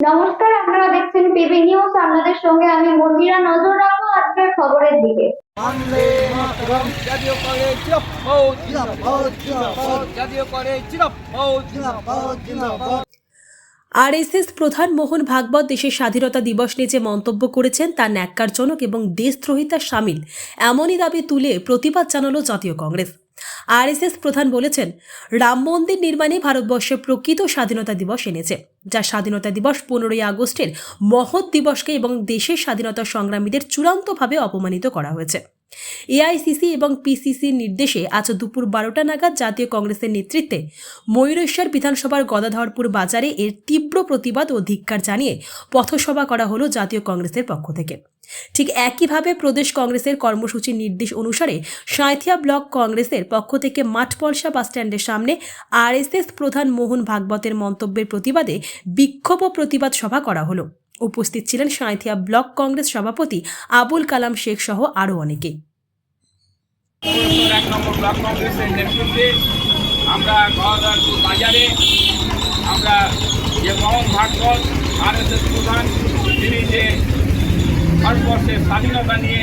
নমস্কার আপনারা দেখছেন পিবি নিউজ আপনাদের সঙ্গে আমি মন্দিরা নজর রাখব আজকের খবরের দিকে। জিরাফত জিরাফত আরএসএস প্রধান মোহন ভাগবত দেশের স্বাধীনতা দিবস নিয়ে যে মন্তব্য করেছেন তা ন্যাক্কারজনক এবং দেশদ্রোহিতার সামিল। এমনই দাবি তুলে প্রতিবাদ জানালো জাতীয় কংগ্রেস। আরএসএস প্রধান বলেছেন, রাম মন্দির নির্মাণে ভারতবর্ষে প্রকৃত স্বাধীনতা দিবস এনেছে, যা স্বাধীনতা দিবস পনেরোই আগস্টের মহৎ দিবসকে এবং দেশের স্বাধীনতা সংগ্রামীদের চূড়ান্তভাবে অপমানিত করা হয়েছে। এআইসিসি এবং পিসিসির নির্দেশে আজ দুপুর বারোটা নাগাদ জাতীয় কংগ্রেসের নেতৃত্বে ময়ূরেশ্বর বিধানসভার গদাধরপুর বাজারে এর তীব্র প্রতিবাদ ও ধিক্কার জানিয়ে পথসভা করা হলো জাতীয় কংগ্রেসের পক্ষ থেকে। ঠিক একইভাবে প্রদেশ কংগ্রেসের কর্মসূচির নির্দেশ অনুসারে সাঁথিয়া ব্লক কংগ্রেসের পক্ষ থেকে মাঠপলসা বাসস্ট্যান্ডের সামনে আরএসএস প্রধান মোহন ভাগবতের মন্তব্যের প্রতিবাদে বিক্ষোভ ও প্রতিবাদ সভা করা হলো। উপস্থিত ছিলেন সাঁথিয়া ব্লক কংগ্রেস সভাপতি আবুল কালাম শেখ সহ আরও অনেকে। আমরা বাজারে আমরা যে প্রধান, তিনি যে ভারতবর্ষের স্বাধীনতা নিয়ে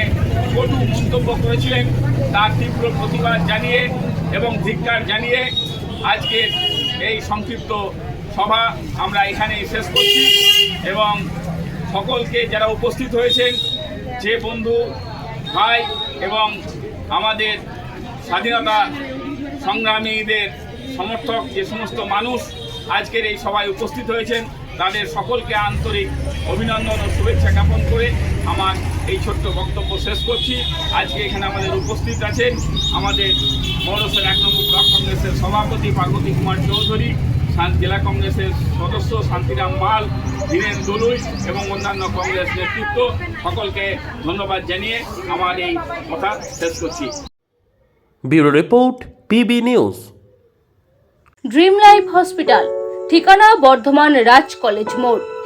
কটু মন্তব্য করেছিলেন, তার তীব্র প্রতিবাদ জানিয়ে এবং ধিক্কার জানিয়ে আজকের এই সংক্ষিপ্ত সভা আমরা এখানেই শেষ করছি এবং সকলকে যারা উপস্থিত হয়েছেন, যে বন্ধু, ভাই এবং আমাদের স্বাধীনতা সংগ্রামীদের সমর্থক যে সমস্ত মানুষ আজকের এই সভায় উপস্থিত হয়েছেন, তাদের সকলকে আন্তরিক অভিনন্দন ও শুভেচ্ছা জ্ঞাপন করে আমার এই ছোট্ট বক্তব্য শেষ করছি। আজকে এখানে আমাদের উপস্থিত আছেন আমাদের পৌরসভার এক নম্বর ব্লক কংগ্রেসের সভাপতি পার্বতী কুমার চৌধুরী জেলা কংগ্রেসের সদস্য শান্তিরাম পাল ধীরেন দলুই এবং অন্যান্য কংগ্রেস নেতৃত্ব সকলকে ধন্যবাদ জানিয়ে আমার এই কথা শেষ করছি। Bureau report PB news. Dream life hospital ঠিকানা বর্ধমান রাজ কলেজ মোড়।